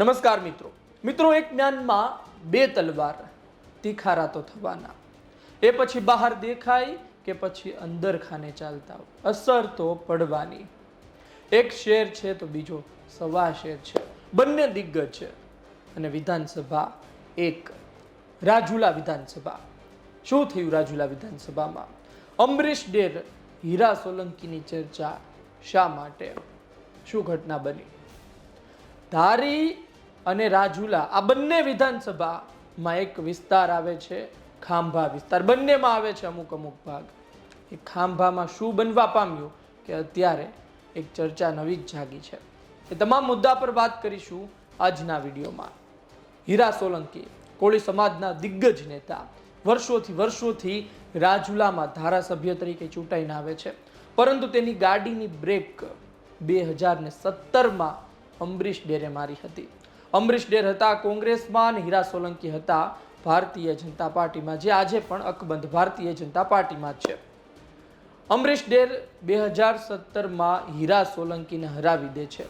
નમસ્કાર મિત્રો. મિત્રો, એક જ્ઞાનમાં બે તલવાર તીખારા તો થવાના. એ પછી બહાર દેખાય કે પછી અંદર ખાને ચાલતા અસર તો પડવાની. એક શેર છે તો બીજો સવા શેર છે. બંને દિગ્ગજ છે. અને વિધાનસભા એક. રાજુલા વિધાનસભા. શું થયું રાજુલા વિધાનસભામાં? અમરીશ ડેર હીરા સોલંકીની ચર્ચા શા માટે? શું ઘટના બની? ધારી અને રાજુલા, આ બંને વિધાનસભામાં એક વિસ્તાર આવે છે ખાંભા વિસ્તાર. બંનેમાં આવે છે અમુક અમુક ભાગ. એ ખાંભામાં શું બનવા પામ્યું કે અત્યારે એક ચર્ચા નવી જ જાગી છે. એ તમામ મુદ્દા પર વાત કરીશું આજના વિડીયોમાં. હીરા સોલંકી, કોળી સમાજના દિગ્ગજ નેતા, વર્ષોથી વર્ષોથી રાજુલામાં ધારાસભ્ય તરીકે ચૂંટાઈને આવે છે. પરંતુ તેની ગાડીની બ્રેક બે હજાર ને સત્તરમાં અમરીશ ડેરે મારી હતી. અમરીશ ડેર હતા, કોંગ્રેસમાં અને હીરા સોલંકી હતા. ભારતીય જનતા પાર્ટીમાં જે આજે પણ અકબંધ ભારતીય જનતા પાર્ટીમાં છે. અમરીશ ડેર બે હજાર સત્તરમાં હીરા સોલંકીને હરાવી દે છે.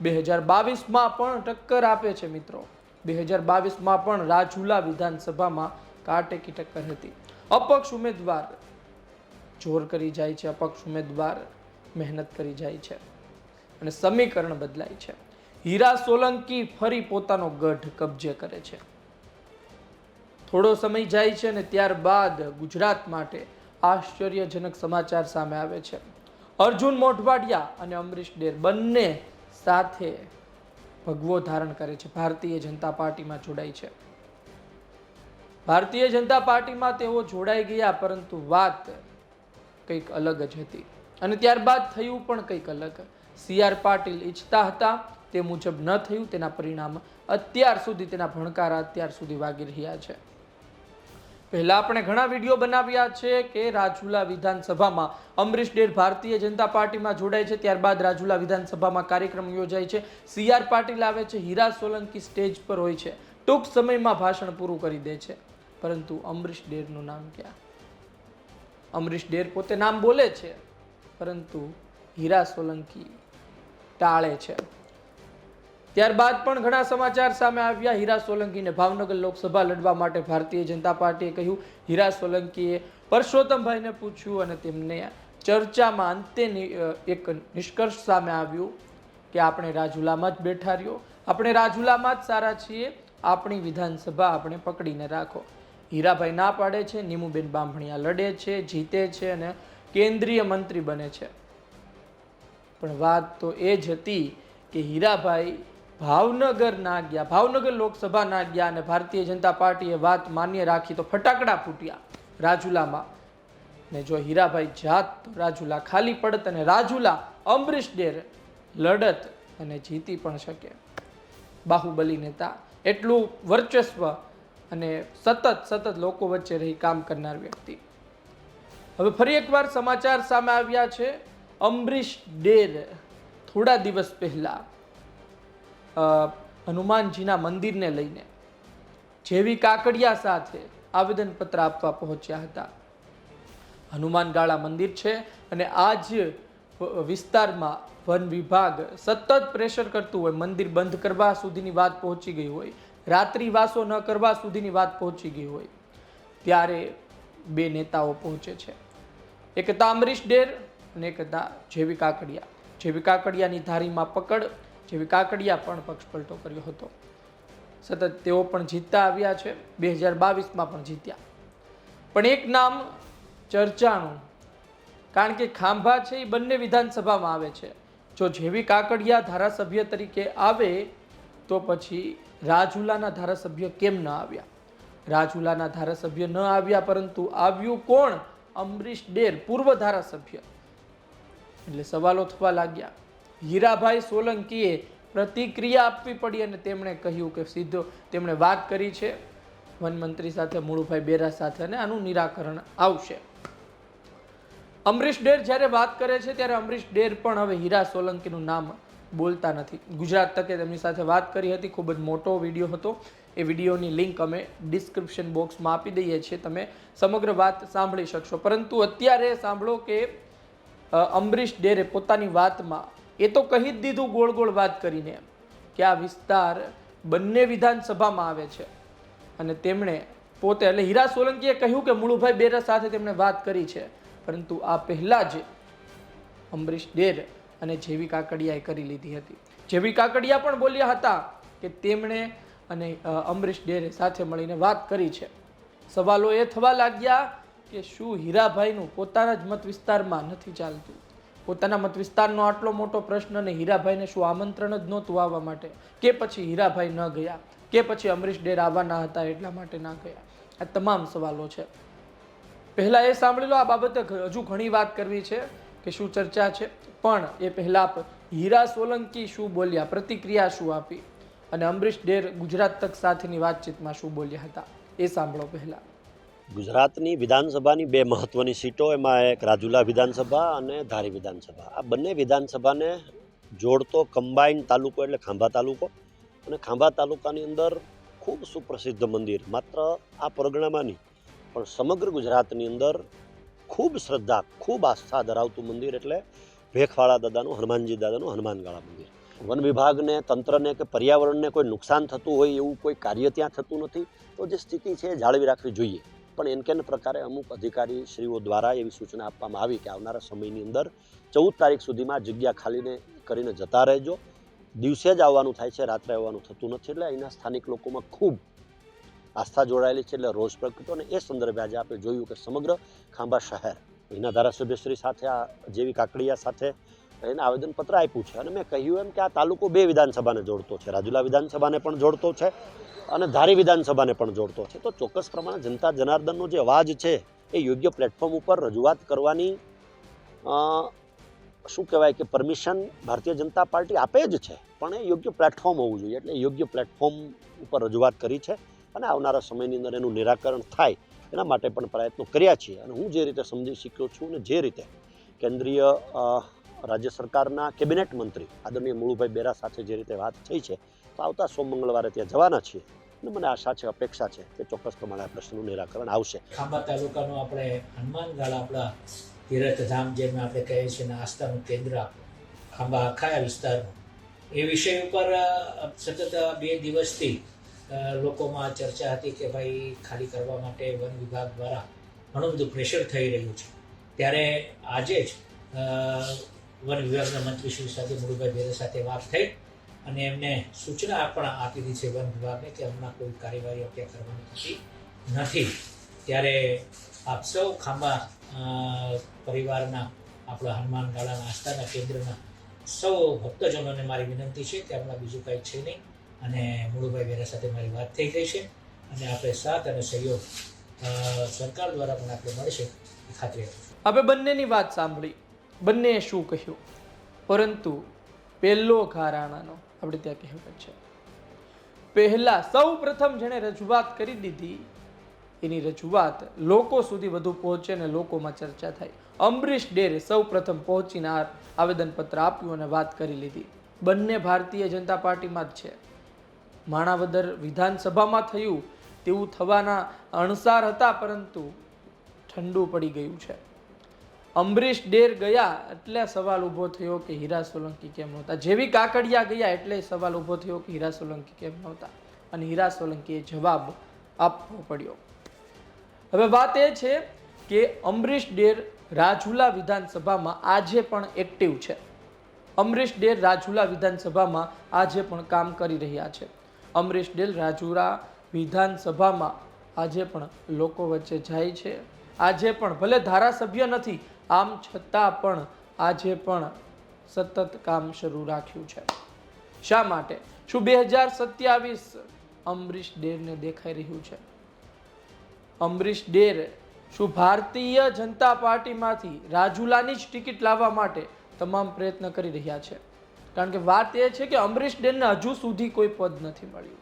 બે હજાર બાવીસમાં પણ ટક્કર આપે છે મિત્રો. બે હજાર બાવીસમાં પણ રાજુલા વિધાનસભામાં કાટેકી ટક્કર હતી. અપક્ષ ઉમેદવાર જોર કરી જાય છે, અપક્ષ ઉમેદવાર મહેનત કરી જાય છે અને સમીકરણ બદલાય છે. હીરા સોલંકી ફરી પોતાનો ગઢ કબજે કરે છે. થોડો સમય જાય છે અને ત્યારબાદ ગુજરાત માટે આશ્ચર્યજનક સમાચાર સામે આવે છે. અર્જુન મોઢવાડિયા અને અમરીશ ડેર બંને સાથે ભગવો ધારણ કરે છે. ભારતીય જનતા પાર્ટીમાં જોડાય છે. ભારતીય જનતા પાર્ટીમાં તેઓ જોડાઈ ગયા પરંતુ વાત કંઈક અલગ જ હતી. અને ત્યારબાદ થયું પણ કંઈક અલગ. સી આર પાટીલ ઈચ્છતા હતા તે મુજબ ન થયું તેના પરિણામ અત્યાર સુધી તેના ભણકારા અત્યાર સુધી વાગી રહ્યા છે. પહેલાં આપણે ઘણા વીડિયો બનાવ્યા છે કે રાજુલા વિધાનસભામાં અમરીશ ડેર ભારતીય જનતા પાર્ટીમાં જોડાય છે, ત્યારબાદ રાજુલા વિધાનસભામાં કાર્યક્રમ યોજાય છે. સીઆર પાટીલ આવે છે, હીરા સોલંકી સ્ટેજ પર હોય છે. ટૂંક સમયમાં ભાષણ પૂરું કરી દે છે. પરંતુ અમરીશ ડેરનું નામ ક્યાં? અમરીશ ડેર પોતે નામ બોલે છે, પરંતુ હીરા સોલંકી ટાળે છે. ત્યારબાદ પણ ઘણા સમાચાર સામે આવ્યા. હીરા સોલંકીને ભાવનગર લોકસભા લડવા માટે ભારતીય જનતા પાર્ટીએ કહ્યું, હીરા સોલંકીએ પરસોત્તમભાઈને પૂછ્યું અને તેમને ચર્ચામાં અંતે એક નિષ્કર્ષ સામે આવ્યું કે આપણે રાજુલામાં જ બેઠા રહ્યો. આપણે રાજુલામાં જ સારા છીએ. આપણી વિધાનસભા આપણે પકડીને રાખો. હીરાભાઈ ના પાડે છે. નીમુબેન બાંભણિયા લડે છે, જીતે છે અને કેન્દ્રીય મંત્રી બને છે. પણ વાત તો એ જ હતી કે હીરાભાઈ ભાવનગર ના ગયા. ભાવનગર લોકસભા ના ગયા અને ભારતીય જનતા પાર્ટીએ વાત માન્ય રાખી તો ફટાકડા ફૂટ્યા રાજુલામાં. ને જો હીરાભાઈ જાત તો રાજુલા ખાલી પડત અને રાજુલા અમરીશ ડેર લડત અને જીતી પણ શકે. બાહુબલી નેતા એટલું વર્ચસ્વ અને સતત સતત લોકો વચ્ચે રહી કામ કરનાર વ્યક્તિ. હવે ફરી એકવાર સમાચાર સામે આવ્યા છે. અમરીશ ડેર થોડા દિવસ પહેલા હનુમાનજીના મંદિરને લઈને જેવી કાકડિયા સાથે આવેદનપત્ર આપવા પહોંચ્યા હતા. હનુમાન ગાળા મંદિર છે અને આ જ વિસ્તારમાં વન વિભાગ સતત પ્રેશર કરતું હોય, મંદિર બંધ કરવા સુધીની વાત પહોંચી ગઈ હોય રાત્રિવાસો ન કરવા સુધીની વાત પહોંચી ગઈ હોય, ત્યારે બે નેતાઓ પહોંચે છે. એક હતા અમરીશ ડેર અને એક હતા જેવી કાકડિયા. જેવી કાકડિયાની ધારીમાં પકડ જેવી કાકડિયા પણ પક્ષ પલટો કર્યો હતો. સતત તેઓ પણ જીતતા આવ્યા છે. બે હજાર બાવીસમાં પણ જીત્યા. પણ એક નામ ચર્ચાનું, કારણ કે ખાંભા છે એ બંને વિધાનસભામાં આવે છે. જો જેવી કાકડિયા ધારાસભ્ય તરીકે આવે, તો પછી રાજુલાના ધારાસભ્ય કેમ ન આવ્યા? રાજુલાના ધારાસભ્ય ન આવ્યા પરંતુ આવ્યું કોણ? અમરીશ ડેર, પૂર્વ ધારાસભ્ય. એટલે સવાલો થવા લાગ્યા. હીરાભાઈ સોલંકીએ પ્રતિક્રિયા આપવી પડી અને તેમણે કહ્યું કે સીધો તેમણે વાત કરી છે. વનમંત્રી સાથે, મુળુભાઈ બેરા સાથે અને આનું નિરાકરણ આવશે. અમરીશ ડેર જ્યારે વાત કરે છે ત્યારે અમરીશ ડેર પણ હવે હીરા સોલંકીનું નામ બોલતા નથી. ગુજરાત તકે તેમની સાથે વાત કરી હતી. ખૂબ જ મોટો વીડિયો હતો. એ વિડીયોની લિંક અમે ડિસ્ક્રિપ્શન બોક્સમાં આપી દઈએ છીએ. તમે સમગ્ર વાત સાંભળી શકશો. પરંતુ અત્યારે સાંભળો કે અમરીશ ડેરે પોતાની વાતમાં એ તો કહી જ દીધું ગોળ ગોળ વાત કરીને કે આ વિસ્તાર બંને વિધાનસભામાં આવે છે. અને તેમણે પોતે, એટલે હીરા સોલંકીએ કહ્યું કે મુળુભાઈ બેરા સાથે તેમણે વાત કરી છે. પરંતુ આ પહેલાં જ અમરીશ ડેર અને જેવી કાકડિયાએ કરી લીધી હતી. જેવી કાકડિયા પણ બોલ્યા હતા કે તેમણે અને અંબરીશ ડેરે સાથે મળીને વાત કરી છે. સવાલો એ થવા લાગ્યા કે શું હીરાભાઈનું પોતાના જ મત વિસ્તારમાં નથી ચાલતું? પોતાના મત વિસ્તારનો આટલો મોટો પ્રશ્ન અને હીરાભાઈને શું આમંત્રણ જ નહોતું આવવા માટે? કે પછી હીરાભાઈ ન ગયા? કે પછી અમરીશ ડેર આવવાના હતા એટલા માટે ના ગયા? આ તમામ સવાલો છે. પહેલાં એ સાંભળી લો, આ બાબતે હજુ ઘણી વાત કરવી છે કે શું ચર્ચા છે. પણ એ પહેલાં હીરા સોલંકી શું બોલ્યા? પ્રતિક્રિયા શું આપી? અને અમરીશ ડેર ગુજરાત તક સાથેની વાતચીતમાં શું બોલ્યા હતા? એ સાંભળો પહેલા. ગુજરાતની વિધાનસભાની બે મહત્વની સીટો, એમાં એક રાજુલા વિધાનસભા અને ધારી વિધાનસભા. આ બંને વિધાનસભાને જોડતો કમ્બાઇન તાલુકો એટલે ખાંભા તાલુકો અને ખાંભા તાલુકાની અંદર ખૂબ સુપ્રસિદ્ધ મંદિર. માત્ર આ પરગણામાં નહીં, પણ સમગ્ર ગુજરાતની અંદર ખૂબ શ્રદ્ધા, ખૂબ આસ્થા ધરાવતું મંદિર એટલે ભેખવાળા દાદાનું, હનુમાનજી દાદાનું હનુમાનગાળા મંદિર. વન વિભાગને, તંત્રને કે પર્યાવરણને કોઈ નુકસાન થતું હોય એવું કોઈ કાર્ય ત્યાં થતું નથી, તો જે સ્થિતિ છે એ જાળવી રાખવી જોઈએ. પણ એન કેન પ્રકારે અમુક અધિકારી શ્રીઓ દ્વારા એવી સૂચના આપવામાં આવી કે આવનારા સમયની અંદર ચૌદ તારીખ સુધીમાં જગ્યા ખાલીને કરીને જતા રહેજો. દિવસે જ આવવાનું થાય છે, રાત્રે આવવાનું થતું નથી. એટલે અહીંના સ્થાનિક લોકોમાં ખૂબ આસ્થા જોડાયેલી છે એટલે રોષ પ્રગટ્યો અને એ સંદર્ભે આજે આપણે જોયું કે સમગ્ર ખાંભા શહેર અહીંના ધારાસભ્યશ્રી સાથે, આ જેવી કાકડિયા સાથે એને આવેદનપત્ર આપ્યું છે. અને મેં કહ્યું એમ કે આ તાલુકો બે વિધાનસભાને જોડતો છે. રાજુલા વિધાનસભાને પણ જોડતો છે અને ધારી વિધાનસભાને પણ જોડતો છે. તો ચોક્કસ પ્રમાણે જનતા જનાર્દનનો જે અવાજ છે એ યોગ્ય પ્લેટફોર્મ ઉપર રજૂઆત કરવાની શું કહેવાય કે પરમિશન ભારતીય જનતા પાર્ટી આપે જ છે. પણ એ યોગ્ય પ્લેટફોર્મ હોવું જોઈએ. એટલે યોગ્ય પ્લેટફોર્મ ઉપર રજૂઆત કરી છે અને આવનારા સમયની અંદર એનું નિરાકરણ થાય એના માટે પણ પ્રયત્નો કર્યા છીએ. અને હું જે રીતે સમજી શક્યો છું અને જે રીતે કેન્દ્રીય રાજ્ય સરકારના કેબિનેટ મંત્રી આદરણીય મુળુભાઈ બેરા સાથે જે રીતે વાત થઈ છે, તો આવતા સોમ મંગળવારે ત્યાં જવાના છીએ. અને મને આશા છે, અપેક્ષા છે કે ચોક્કસ પ્રમાણે આ પ્રશ્નનું નિરાકરણ આવશે. ખાંભા તાલુકાનો આપણે હનુમાનગાળ, આપણા તીર્થધામ જેમ આપણે કહીએ છીએ અને આસ્થાનું કેન્દ્ર ખાંભા આખા વિસ્તારનું. એ વિષય ઉપર સતત બે દિવસથી લોકોમાં ચર્ચા હતી કે ભાઈ ખાલી કરવા માટે વન વિભાગ દ્વારા ઘણું બધું પ્રેશર થઈ રહ્યું છે. ત્યારે આજે જ વન વિભાગના મંત્રીશ્રી સાથે મુરુભાઈ બેરે સાથે વાત થઈ અને એમને સૂચના પણ આપી દીધી છે વન વિભાગને કે હમણાં કોઈ કાર્યવાહી અત્યારે કરવાની થતી નથી. ત્યારે આપ સૌ ખાંભા પરિવારના આપણા હનુમાન ગાળાના આસ્થાના કેન્દ્રના સૌ ભક્તજનોને મારી વિનંતી છે કે હમણાં બીજું કંઈ છે નહીં અને મુળુભાઈ વેરા સાથે મારી વાત થઈ ગઈ છે અને આપણે સાથ અને સહયોગ સરકાર દ્વારા પણ આપણે મળશે ખાતરી આપું આપણે બંનેની વાત સાંભળી. બંનેએ શું કહ્યું? પરંતુ પહેલો ઘા રાણાનો આપણે ત્યાં કહેવત છે. પહેલાં સૌ પ્રથમ જેણે રજૂઆત કરી દીધી, એની રજૂઆત લોકો સુધી વધુ પહોંચે અને લોકોમાં ચર્ચા થાય. અમરીશ ડેરે સૌ પ્રથમ પહોંચીને આ આવેદનપત્ર આપ્યું અને વાત કરી લીધી. બંને ભારતીય જનતા પાર્ટીમાં જ છે. માણાવદર વિધાનસભામાં થયું, તેવું થવાના અણસાર હતા, પરંતુ ઠંડુ પડી ગયું છે. અમરીશ ડેર ગયા એટલે સવાલ ઊભો થયો કે હીરા સોલંકી કેમ નહોતા? જેવી કાકડિયા ગયા એટલે સવાલ ઊભો થયો કે હીરા સોલંકી કેમ નહોતા? અને હીરા સોલંકીએ જવાબ આપવો પડ્યો. હવે વાત એ છે કે અમરીશ ડેર રાજુલા વિધાનસભામાં આજે પણ એક્ટિવ છે. અમરીશ ડેર રાજુલા વિધાનસભામાં આજે પણ કામ કરી રહ્યા છે. અમરીશ ડેર રાજુલા વિધાનસભામાં આજે પણ લોકો વચ્ચે જાય છે. આજે પણ ભલે ધારાસભ્ય નથી આમ છતાં પણ આજે પણ સતત કામ શરૂ રાખ્યું છે. શા માટે? શું બે હજાર સત્યાવીસ અમરીશ ડેરને દેખાઈ રહ્યું છે? અમરીશ ડેર શું ભારતીય જનતા પાર્ટીમાંથી રાજુલાની જ ટિકિટ લાવવા માટે તમામ પ્રયત્ન કરી રહ્યા છે? કારણ કે વાત એ છે કે અમરીશ ડેરને હજુ સુધી કોઈ પદ નથી મળ્યું.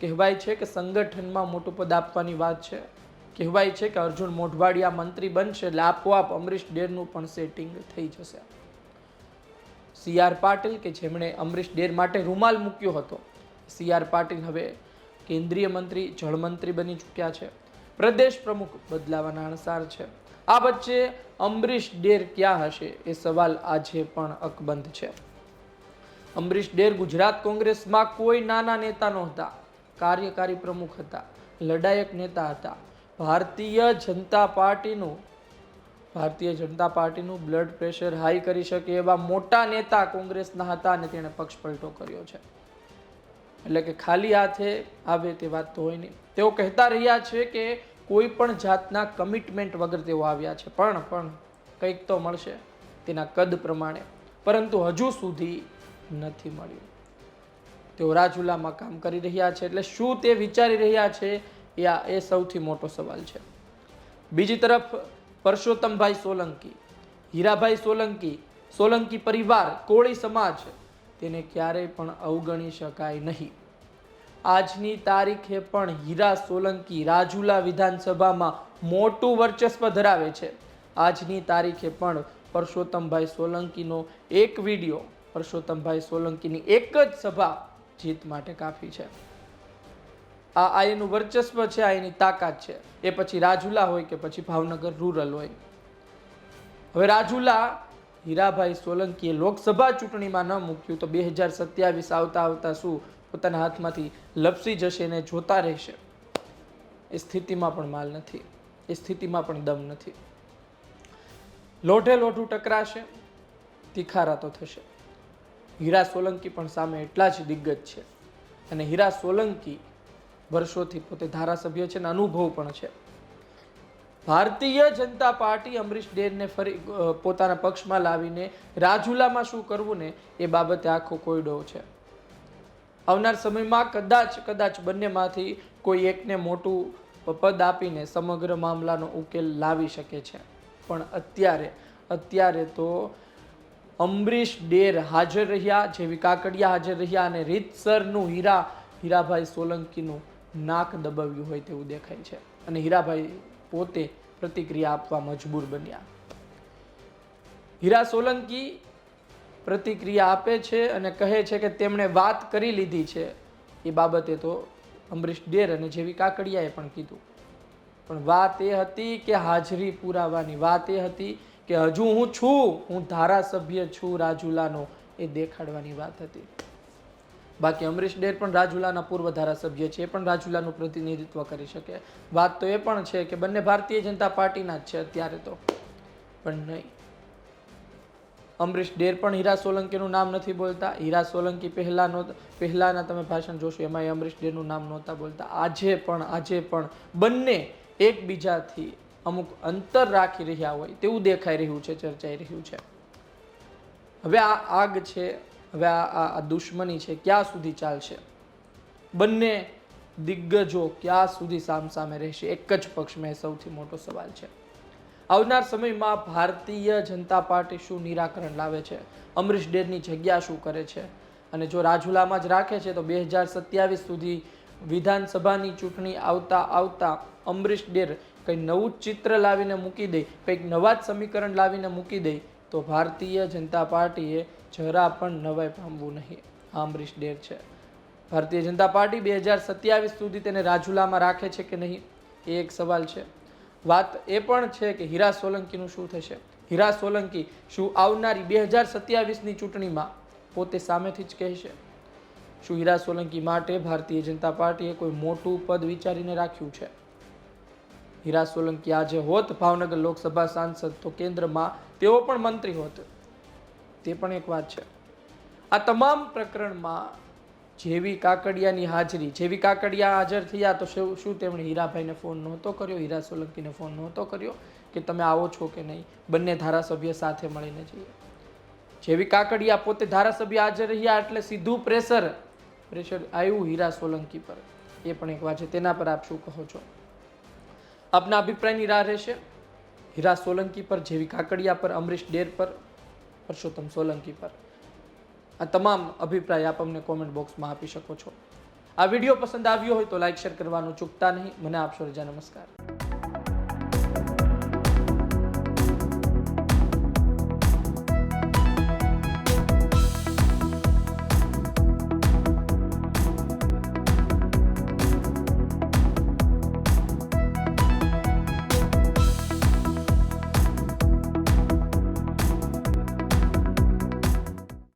કહેવાય છે કે સંગઠનમાં મોટું પદ આપવાની વાત છે. કહેવાય છે કે અર્જુન મોઢવાડિયા મંત્રી બનશે, એટલે આપોઆપ અમરીશ ડેરનું પણ સેટિંગ થઈ જશે. સી આર પાટીલ કે જેમણે અમરીશ ડેર માટે રૂમાલ મૂક્યો હતો. સી આર પાટીલ હવે કેન્દ્રીય મંત્રી, જળમંત્રી બની ચૂક્યા છે. પ્રદેશ પ્રમુખ બદલાવાના અણસાર છે. આ વચ્ચે અમરીશ ડેર ક્યાં હશે એ સવાલ આજે પણ અકબંધ છે. અમરીશ ડેર ગુજરાત કોંગ્રેસમાં કોઈ નાના નેતા નહોતા. કાર્યકારી પ્રમુખ હતા, લડાયક નેતા હતા. ભારતીય જનતા પાર્ટીનું, ભારતીય જનતા પાર્ટીનું બ્લડ પ્રેશર હાઈ કરી શકે એવા મોટા નેતા કોંગ્રેસના હતા અને તેણે પક્ષ પલટો કર્યો છે. એટલે કે ખાલી હાથે આવે તે વાત તો હોય નહીં. તેઓ કહેતા રહ્યા છે કે કોઈ પણ જાતના કમિટમેન્ટ વગર તેઓ આવ્યા છે. પણ પણ કંઈક તો મળશે તેના કદ પ્રમાણે. પરંતુ હજુ સુધી નથી મળ્યું. તેઓ રાજુલામાં કામ કરી રહ્યા છે. એટલે શું તે વિચારી રહ્યા છે? એ આ એ સૌથી મોટો સવાલ છે. બીજી તરફ, પરસોત્તમભાઈ સોલંકી, હીરાભાઈ સોલંકી સોલંકી પરિવાર, કોળી સમાજ, તેને ક્યારેય પણ અવગણી શકાય નહીં. આજની તારીખે પણ હીરા સોલંકી રાજુલા વિધાનસભામાં મોટું વર્ચસ્વ ધરાવે છે. આજની તારીખે પણ પરસોત્તમભાઈ સોલંકીનો એક વીડિયો, પરસોત્તમભાઈ સોલંકીની એક જ સભા જીત માટે કાફી છે. આ આ એનું વર્ચસ્વ છે, આ એની તાકાત છે. એ પછી રાજુલા હોય કે પછી ભાવનગર રૂરલ હોય. હવે રાજુલા હીરાભાઈ સોલંકીએ લોકસભા ચૂંટણીમાં ન મૂક્યું તો બે હજાર સત્યાવીસ આવતા આવતા શું પોતાના હાથમાંથી લપસી જશે ને જોતા રહેશે. એ સ્થિતિમાં પણ માલ નથી. એ સ્થિતિમાં પણ દમ નથી. લોઢે લોઢું ટકરાશે, તિખારા તો થશે. હીરા સોલંકી પણ સામે એટલા જ દિગ્ગજ છે. અને હીરા સોલંકી વર્ષોથી પોતે ધારાસભ્ય છે અને અનુભવ પણ છે. ભારતીય જનતા પાર્ટી અમરીશ ડેરને ફરી પોતાના પક્ષમાં લાવીને રાજુલામાં શું કરવું ને એ બાબતે આખો કોયડો છે. આવનાર સમયમાં કદાચ કદાચ બંનેમાંથી કોઈ એકને મોટું પદ આપીને સમગ્ર મામલાનો ઉકેલ લાવી શકે છે. પણ અત્યારે અત્યારે તો અમરીશ ડેર હાજર રહ્યા, જેવી કાકડિયા હાજર રહ્યા અને રીતસરનું હીરા, હીરાભાઈ સોલંકીનું નાક દબાવ્યું હોય તેવું દેખાય છે. અને હીરાભાઈ પોતે પ્રતિક્રિયા આપવા મજબૂર બન્યા. હીરા સોલંકી પ્રતિક્રિયા આપે છે અને કહે છે કે તેમણે વાત કરી લીધી છે. એ બાબતે તો અમરીશ ડેર અને જેવી કાકડિયાએ પણ કીધું. પણ વાત એ હતી કે હાજરી પુરાવાની વાત એ હતી કે હજુ હું છું, હું ધારાસભ્ય છું રાજુલાનો, એ દેખાડવાની વાત હતી. બાકી અમરીશ ડેર પણ રાજુલાના પૂર્વ ધારાસભ્ય છે, એ પણ રાજુલાનું પ્રતિનિધિત્વ કરી શકે. વાત તો એ પણ છે કે બંને ભારતીય જનતા પાર્ટીના જ છે અત્યારે તો. પણ નહીં. અમરીશ ડેર પણ હીરા સોલંકીનું નામ નથી બોલતા. હીરા સોલંકી પહેલાનો પહેલાંના તમે ભાષણ જોશો એમાં અમરીશ ડેરનું નામ નહોતા બોલતા. આજે પણ આજે પણ બંને એકબીજાથી અમુક અંતર રાખી રહ્યા હોય તેવું દેખાઈ રહ્યું છે, ચર્ચાઈ રહ્યું છે. હવે આ આગ છે હવે આ આ- દુશ્મની છે, ક્યાં સુધી ચાલશે? બંને દિગ્ગજો ક્યાં સુધી સામસામે રહેશે? એક જ પક્ષમાં એ સૌથી મોટો સવાલ છે. આવનાર સમયમાં ભારતીય જનતા પાર્ટી શું નિરાકરણ લાવે છે? અમરીશ ડેરની જગ્યા શું કરે છે? અને જો રાજુલામાં જ રાખે છે, તો બે હજાર સત્યાવીસ સુધી વિધાનસભાની ચૂંટણી આવતા આવતા અમરીશ ડેર કંઈ નવું ચિત્ર લાવીને મૂકી દે, કંઈક નવા જ સમીકરણ લાવીને મૂકી દે, તો ભારતીય જનતા પાર્ટીએ જરા પણ નવાઈ પામવું નહીં. આમરીશ ડેર છે. ભારતીય જનતા પાર્ટી બે હજાર સત્યાવીસ સુધી તેને રાજુલામાં રાખે છે કે નહીં? એ એક સવાલ છે. વાત એ પણ છે કે હીરા સોલંકીનું શું થશે? હીરા સોલંકી શું આવનારી બે હજાર સત્યાવીસની ચૂંટણીમાં પોતે સામેથી જ કહેશે? શું હીરા સોલંકી માટે ભારતીય જનતા પાર્ટીએ કોઈ મોટું પદ વિચારીને રાખ્યું છે? હીરા સોલંકી આજે હોત ભાવનગર લોકસભા સાંસદ તો કેન્દ્રમાં તેઓ પણ મંત્રી હોત. તે પણ એક વાત છે. આ તમામ પ્રકરણમાં જેવી કાકડિયાની હાજરી, જેવી કાકડિયા હાજર થયા તો શું શું તેમણે હીરાભાઈને ફોન નહોતો કર્યો, હીરા સોલંકીને ફોન નહોતો કર્યો કે તમે આવો છો કે નહીં? બંને ધારાસભ્ય સાથે મળીને જઈએ. જેવી કાકડિયા પોતે ધારાસભ્ય હાજર રહ્યા એટલે સીધું પ્રેશર પ્રેશર આવ્યું હીરા સોલંકી પર. એ પણ એક વાત છે. તેના પર આપ શું કહો છો? આપના અભિપ્રાયની રાહ રહેશે. હીરા સોલંકી પર, જેવી કાકડિયા પર, અમરીશ ડેર પર પરસોત્તમ સોલંકી પર. આ તમામ અભિપ્રાય આપ અમને કોમેન્ટ બોક્સમાં આપી શકો છો. આ વીડિયો પસંદ આવ્યો હોય તો લાઈક શેર કરવાનું ચૂકતા નહીં. મને આપશો રજા. નમસ્કાર.